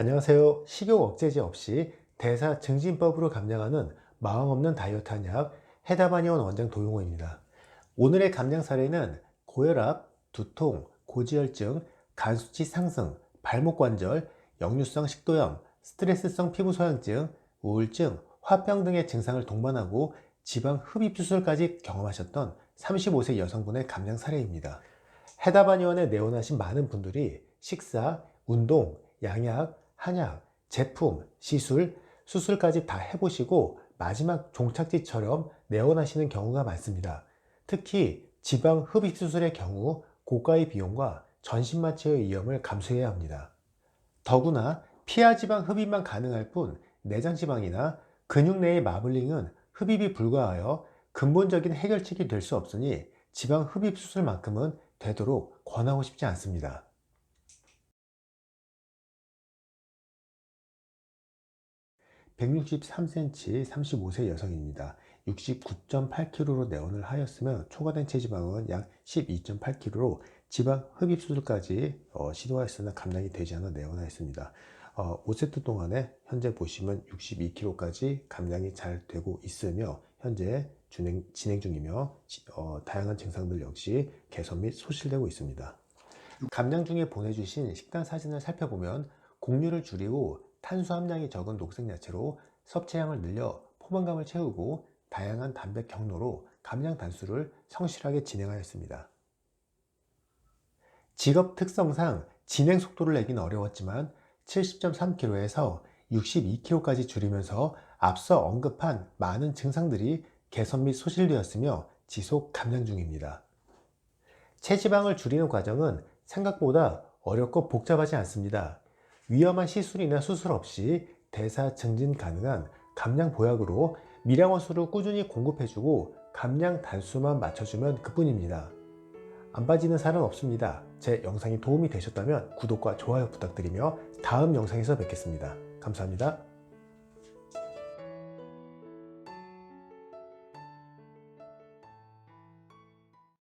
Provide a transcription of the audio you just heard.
안녕하세요. 식욕 억제제 없이 대사 증진법으로 감량하는 마음 없는 다이어트 한약 해다바니온 원장 도용호입니다. 오늘의 감량 사례는 고혈압, 두통, 고지혈증, 간 수치 상승, 발목 관절, 역류성 식도염, 스트레스성 피부 소양증, 우울증, 화병 등의 증상을 동반하고 지방 흡입 수술까지 경험하셨던 35세 여성분의 감량 사례입니다. 해다바니원에 내원하신 많은 분들이 식사, 운동, 양약, 한약, 제품, 시술, 수술까지 다 해보시고 마지막 종착지처럼 내원하시는 경우가 많습니다. 특히 지방 흡입 수술의 경우 고가의 비용과 전신 마취의 위험을 감수해야 합니다. 더구나 피하 지방 흡입만 가능할 뿐 내장 지방이나 근육 내의 마블링은 흡입이 불가하여 근본적인 해결책이 될 수 없으니 지방 흡입 수술만큼은 되도록 권하고 싶지 않습니다. 163cm 35세 여성입니다. 69.8kg로 내원을 하였으며 초과된 체지방은 약 12.8kg로 지방 흡입 수술까지 어, 시도하였으나 감량이 되지 않아 내원하였습니다. 어, 5세트 동안에 현재 보시면 62kg까지 감량이 잘 되고 있으며 현재 진행, 진행 중이며 어, 다양한 증상들 역시 개선 및 소실되고 있습니다. 감량 중에 보내주신 식단 사진을 살펴보면 곡류를 줄이고 탄수 함량이 적은 녹색 야채로 섭취량을 늘려 포만감을 채우고 다양한 단백 경로로 감량 단수를 성실하게 진행하였습니다. 직업 특성상 진행 속도를 내긴 어려웠지만 70.3kg에서 62kg까지 줄이면서 앞서 언급한 많은 증상들이 개선 및 소실되었으며 지속 감량 중입니다. 체지방을 줄이는 과정은 생각보다 어렵고 복잡하지 않습니다. 위험한 시술이나 수술 없이 대사 증진 가능한 감량 보약으로 미량원수를 꾸준히 공급해주고 감량 단수만 맞춰주면 그뿐입니다. 안 빠지는 살은 없습니다. 제 영상이 도움이 되셨다면 구독과 좋아요 부탁드리며 다음 영상에서 뵙겠습니다. 감사합니다.